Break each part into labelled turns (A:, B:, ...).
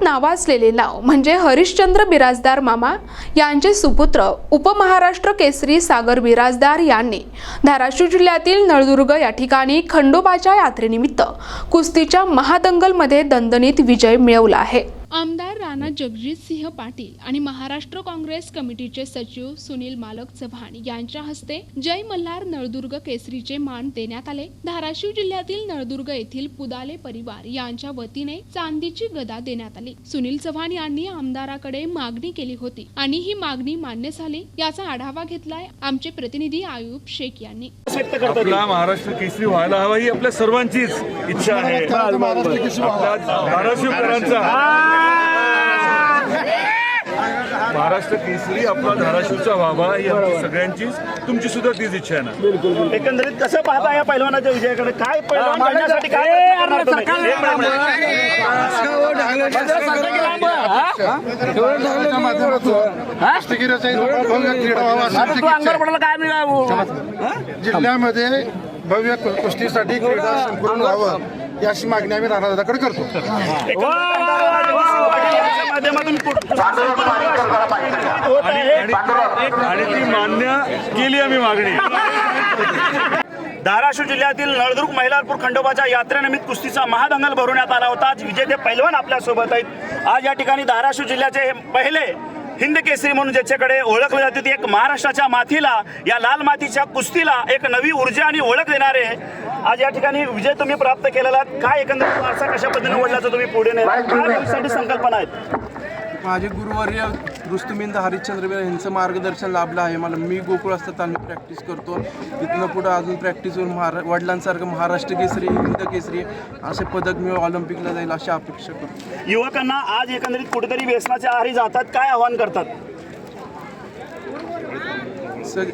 A: महाराष्ट्रात नावाजलेले नाव म्हणजे हरिश्चंद्र बिराजदार मामा यांचे सुपुत्र उपमहाराष्ट्र केसरी सागर बिराजदार यांनी धाराशिव जिल्ह्यातील नळदुर्ग या ठिकाणी खंडोबाच्या यात्रेनिमित्त कुस्तीच्या महादंगलमध्ये दणदणीत विजय मिळवला आहे. आमदार राणा जगजितसिंह पाटील आणि महाराष्ट्र काँग्रेस कमिटीचे सचिव सुनील मालक चव्हाण यांच्या हस्ते जय मल्हार नळदुर्ग केसरीचे मान देण्यात आले. धाराशिव जिल्ह्यातील नळदुर्ग येथील पुदाले परिवार यांच्या वतीने चांदीची गदा देण्यात आली. सुनील चव्हाण यांनी आमदाराकडे मागणी केली होती आणि ही मागणी मान्य झाली याचा आढावा घेतलाय आमचे प्रतिनिधी आयुब शेख यांनी.
B: आपला महाराष्ट्र केसरी व्हायला हवा ही आपल्या सर्वांचीच इच्छा आहे. धाराशिवकरांचा महाराष्ट्र केसरी आपला धाराशिवचा व्हावा ही आमची सगळ्यांचीच तुमची सुद्धा तीच इच्छा आहे ना?
C: एकंदरीत कसं पाहता या पैलवानाच्या विजयाकडे? काय पैलवान काय प्रयत्न करणार तुम्ही?
D: जिल्ह्यामध्ये भव्य कु- कुस्तीसाठी क्रीडा संकुलन व्हावं. ही अशी मागणी आम्ही राणादादाकडे करतो
B: आणि ती मान्य केली आम्ही मागणी
C: धाराशिव जिल्ह्यातील नळदुर्ग महिलारपूर खंडोबाच्या यात्रेनिमित्त कुस्तीचा महादंगल भरवण्यात आला होता आज विजेते पैलवान आपल्यासोबत आहेत आज या ठिकाणी धाराशिव जिल्ह्याचे हे पहिले हिंद केसरी म्हणून ज्याच्याकडे ओळखलं जाते ती एक महाराष्ट्राच्या मातीला या लाल मातीच्या कुस्तीला एक नवी ऊर्जा आणि ओळख देणारे. आज या ठिकाणी विजय तुम्ही प्राप्त केलेला. काय एकंदरीत वारसा कशा पद्धतीने ओढल्याचं तुम्ही पुढे भविष्यासाठी संकल्पना आहेत?
E: माझे गुरुवर्य रुस्तुमिंद हरिश्चंद्र बेर यांचं मार्गदर्शन लाभलं आहे. मला मी गोकुळ असतात आम्ही प्रॅक्टिस करतो. तिथनं पुढं अजून प्रॅक्टिसवर महारा वडिलांसारखं महाराष्ट्र केसरी हिंद केसरी असे पदक मी ऑलिम्पिकला जाईल अशी अपेक्षा करतो.
C: युवकांना आज एकंदरीत कुठेतरी व्यसनाच्या आहारी जातात काय आव्हान करतात?
E: सग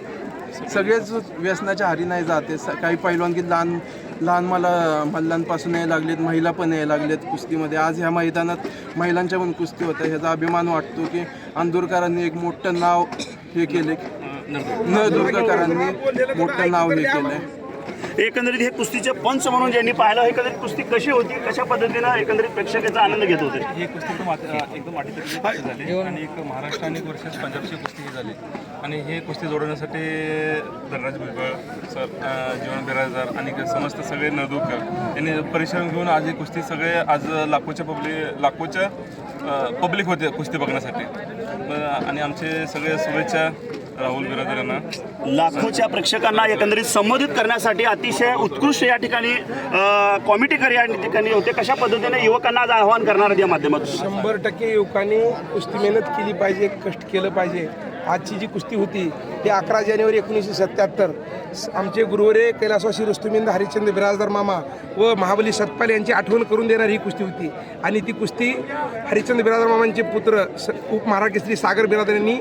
E: सगळेच व्यसनाच्या हारी नाही जाते. स- काही पैलवान की लहान लहान मला मल्लांपासून यायला लागलेत महिला पण यायला लागलेत कुस्तीमध्ये. आज ह्या मैदानात महिलांच्या पण कुस्ती होत्या. ह्याचा अभिमान वाटतो की अंदुरकरांनी एक मोठं नाव हे केले नदुर्गकरांनी मोठं नाव हे केलंय.
C: एकंदरीत हे कुस्तीचे पंच म्हणून ज्यांनी पाहिलं एकंदरीत कुस्ती कशी होती कशा पद्धतीनं एकंदरीत प्रेक्षकांचा आनंद घेत होते?
F: ही कुस्ती एकदम आत- एकदम अटीतटीची झाली आणि एक महाराष्ट्र आणि पंजाबची कुस्ती ही झाली. आणि हे कुस्ती जोडवण्यासाठी धनराज भुजबळ सर अं, जीवन बिराजदार आणि समस्त सगळे नळदुरकर यांनी परिश्रम घेऊन आज ही कुस्ती सगळे आज लाखोच्या पब्लिक लाखोच्या पब्लिक होते कुस्ती बघण्यासाठी. अं, आणि आमचे सगळे शुभेच्छा राहुल बिराजदार यांना
C: लाखोच्या प्रेक्षकांना एकंदरीत संबोधित करण्यासाठी अतिशय उत्कृष्ट या ठिकाणी कॉमिटीकर या ठिकाणी होते. कशा पद्धतीने युवकांना आज आवाहन करणार आहेत या माध्यमातून?
G: शंभर टक्के युवकांनी कुस्ती मेहनत केली पाहिजे कष्ट केलं पाहिजे. आजची जी कुस्ती होती ती अकरा जानेवारी एकोणीसशे सत्याहत्तर. आमचे गुरुवरे कैलासवासी रुस्तुमिंद हरिश्चंद्र बिराजदार मामा व महाबली सतपाल यांची आठवण करून देणारी ही कुस्ती होती. आणि ती कुस्ती हरिश्चंद्र बिराजदार मामांचे पुत्र स उप महाराष्ट्र सागर बिराजदार यांनी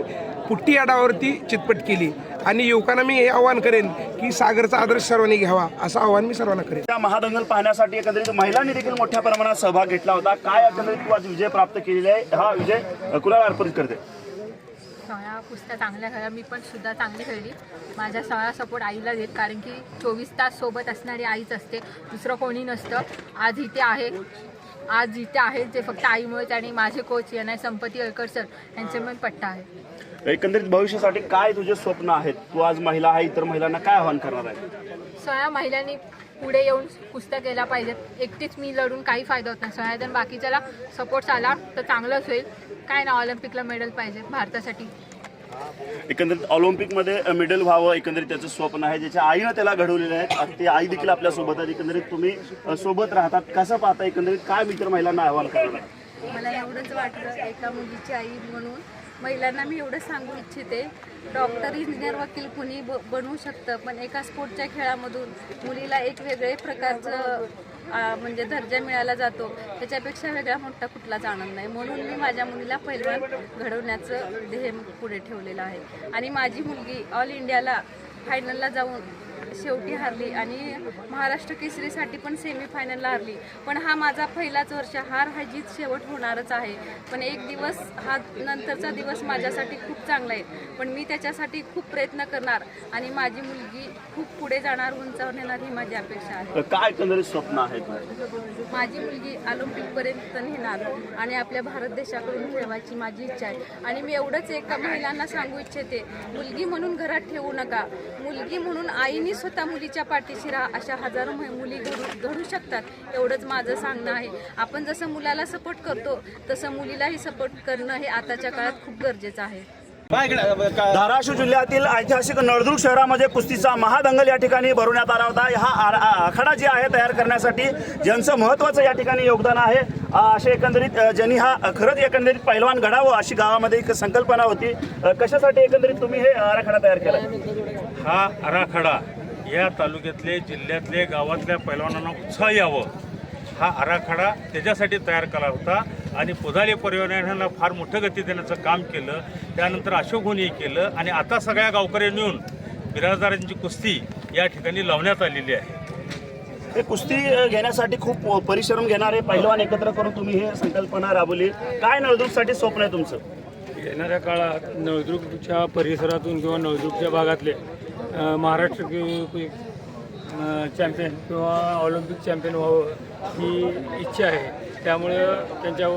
G: पुट्टी आडावरती चितपट केली. आणि युवकांना मी हे आवाहन करेन की सागरचा आदर्श सर्वांनी घ्यावा असं आवाहन मी सर्वांना करेन.
C: त्या महादंगल पाहण्यासाठी एकंदरीत महिलांनी देखील मोठ्या प्रमाणात सहभाग घेतला होता. काय एकंदरीत तू आज विजय प्राप्त केलेला आहे? हा विजय कुणाला अर्पण करते?
H: सगळ्या कुस्त्या चांगल्या खेळल्या. मी पण सुद्धा चांगली खेळली. माझा सगळा सपोर्ट आईला देत कारण की चोवीस तास सोबत असणारी आईच असते. दुसरं कोणी नसतं. आज इथे आहे. आज इथे आहे जे फक्त आईमुळेच आणि माझे कोच यांना संपती अळकर सर यांच्यामुळे पट्टा आहे.
C: एकंदरीत भविष्यासाठी काय तुझे स्वप्न आहेत? तू आज महिला आहे इतर महिलांना काय आवाहन करणार आहे?
H: सगळ्या महिलांनी पुढे येऊन कुस्त्या केल्या पाहिजेत. एकटीच मी लढून काही फायदा होत नाही. सगळ्याजण बाकीच्याला सपोर्ट आला तर चांगलंच होईल. काय ना ऑलिम्पिकला मेडल पाहिजे भारतासाठी.
C: एकंदरीत ऑलिम्पिकमध्ये मेडल व्हावं एकंदरीत त्याचं स्वप्न आहे. ज्याच्या आईनं त्याला घडवलेलं आहे आणि ती आई देखील आपल्यासोबत आहे एकंदरीत तुम्ही सोबत राहतात. कसं पाहता एकंदरीत? काय मित्र महिलांना आवाहन करणार आहे?
I: मला एवढंच वाटतं एका मुलीची आई म्हणून महिलांना मी एवढं सांगू इच्छिते डॉक्टर इंजिनियर वकील कुणी ब बनवू शकतं पण एका स्पोर्टच्या खेळामधून मुलीला एक वेगळे प्रकारचं म्हणजे दर्जा मिळाला जातो. त्याच्यापेक्षा वेगळा मोठा कुठलाच आनंद नाही. म्हणून मी माझ्या मुलीला पहिलवान घडवण्याचं ध्येय पुढे ठेवलेलं आहे. आणि माझी मुलगी ऑल इंडियाला फायनलला जाऊन शेवटी हारली आणि महाराष्ट्र केसरीसाठी पण सेमीफायनलला हारली. पण हा माझा पहिलाच वर्ष हार हा जीत शेवट होणारच आहे. पण एक दिवस हा नंतरचा दिवस माझ्यासाठी खूप चांगला आहे. पण मी त्याच्यासाठी खूप प्रयत्न करणार आणि माझी मुलगी खूप पुढे जाणार उंचावर नेणार ही माझी अपेक्षा आहे.
C: काय एकंदरीत स्वप्न आहे तुमचं?
I: माझी मुलगी ऑलिम्पिकपर्यंत नेणार आणि आपल्या भारत देशाकडून खेळवायची माझी इच्छा आहे. आणि मी एवढंच एका महिलांना सांगू इच्छिते मुलगी म्हणून घरात ठेवू नका. मुलगी म्हणून आईने स्वतः मुलीच्या पाठीशी राहा. अशा हजारो मुली घडू घडू शकतात. एवढंच माझं सांगणं आहे. आपण जसं मुलाला सपोर्ट करतो तसं मुलीलाही सपोर्ट करणं हे आताच्या काळात खूप गरजेचं आहे.
C: धाराशिव जिल्ह्यातील ऐतिहासिक नळदुर्ग शहरामध्ये कुस्तीचा महादंगल या ठिकाणी भरवण्यात आला होता. हा आखाडा जे आहे तयार करण्यासाठी ज्यांचं महत्त्वाचं या ठिकाणी योगदान आहे असे एकंदरीत ज्यांनी हा खरंच एकंदरीत पैलवान घडावं अशी गावामध्ये एक संकल्पना होती. कशासाठी एकंदरीत तुम्ही हे आराखडा तयार केला?
J: हा आराखडा या तालुक्यातले जिल्ह्यातले गावातल्या पैलवानांना उत्साह यावं. हा आराखडा त्याच्यासाठी तयार केला होता. आणि पुधाले परिवारानं फार मोठं गती देण्याचं काम केलं. त्यानंतर अशोक होणी केलं. आणि आता सगळ्या गावकऱ्यांनी येऊन बिराजदारांची कुस्ती या ठिकाणी लावण्यात आलेली आहे.
C: हे कुस्ती घेण्यासाठी खूप परिश्रम घेणारे पैलवान एकत्र करून तुम्ही हे संकल्पना राबवली. काय नळदुर्गसाठी स्वप्न आहे तुमचं?
J: येणाऱ्या काळात नळदुर्गच्या परिसरातून किंवा नळदुर्गच्या भागातले महाराष्ट्र चॅम्पियन किंवा ऑलिम्पिक चॅम्पियन व्हावं ही इच्छा आहे. त्यामुळे त्यांच्या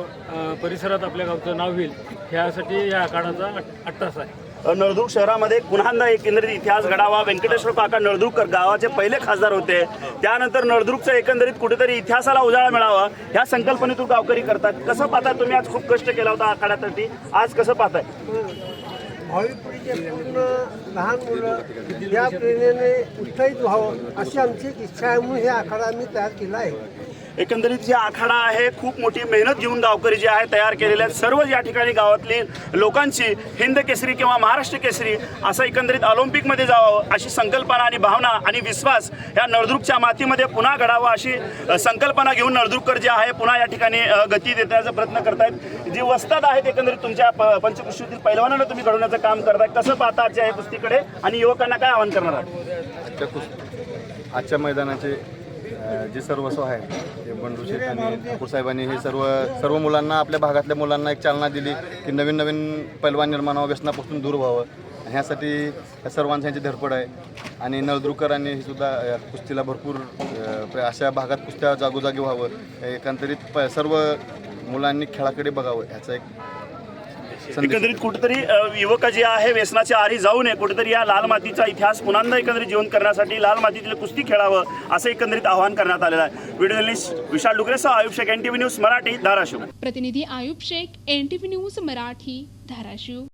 J: परिसरात आपल्या गावचं नाव होईल ह्यासाठी या आखाडाचा अट्टास आहे.
C: नळदुर्ग शहरामध्ये पुन्हा एकंदरीत इतिहास घडावा. व्यंकटेश्वर काका नळदुर्गकर गावाचे पहिले खासदार होते. त्यानंतर नळदुर्गचं एकंदरीत कुठेतरी इतिहासाला उजाळा मिळावा. ह्या संकल्पनेतून गावकरी करतात. कसं पाहताय तुम्ही? आज खूप कष्ट केला होता आखाड्यासाठी. आज कसं पाहताय?
K: भावी पिढीचे पूर्ण लहान मुलं या प्रेरणेने उत्साहित व्हावं अशी आमची एक इच्छा आहे म्हणून हे आखाडा आम्ही तयार केला आहे.
C: एकंदरीत जे आखाडा आहे खूप मोठी मेहनत घेऊन गावकरी जे आहे तयार केलेले आहेत. सर्व या ठिकाणी गावातली लोकांची हिंद केसरी किंवा महाराष्ट्र केसरी असं एकंदरीत ऑलिम्पिकमध्ये जावं अशी संकल्पना आणि भावना आणि विश्वास या नळदुर्गच्या मातीमध्ये पुन्हा घडावा अशी संकल्पना घेऊन नळदुर्गकर जे आहे पुन्हा या ठिकाणी गती देण्याचा प्रयत्न करतायत. जी वस्ताद आहेत एकंदरीत तुमच्या प- पंचकृषीतील पैलवानांना तुम्ही घडवण्याचं काम करताय कसं पाहता आजच्या या कुस्तीकडे? आणि युवकांना काय आवाहन करणार आहात?
L: आजच्या मैदानाचे जे सर्वस्व आहे ते बंडू शेठ आणि ठाकूर साहेबांनी हे सर्व सर्व मुलांना आपल्या भागातल्या मुलांना एक चालना दिली की नवीन नवीन पैलवान निर्माण व्हावं व्यसनापासून दूर व्हावं. ह्यासाठी या सर्वांची यांची धडपड आहे. आणि नळदुरकरांनी हे सुद्धा कुस्तीला भरपूर प्र- अशा भागात कुस्त्या जागोजागी व्हावं. एकंदरीत प- सर्व मुलांनी खेळाकडे बघावं ह्याचा एक
C: एकंदरीत कुठेतरी युवक जे आहे व्यसनाच्या आरी जाऊ नये. कुठेतरी या लाल मातीचा इतिहास पुन्हा एकंदरीत जीवन करण्यासाठी लाल मातीतील कुस्ती खेळावं असं एकंदरीत आवाहन करण्यात आलेलं आहे. Video Vishal डुकरेसह Ayush Shaikh N T V news Marathi Dharashiv.
A: प्रतिनिधी Ayub Shaikh N T V news Marathi Dharashiv.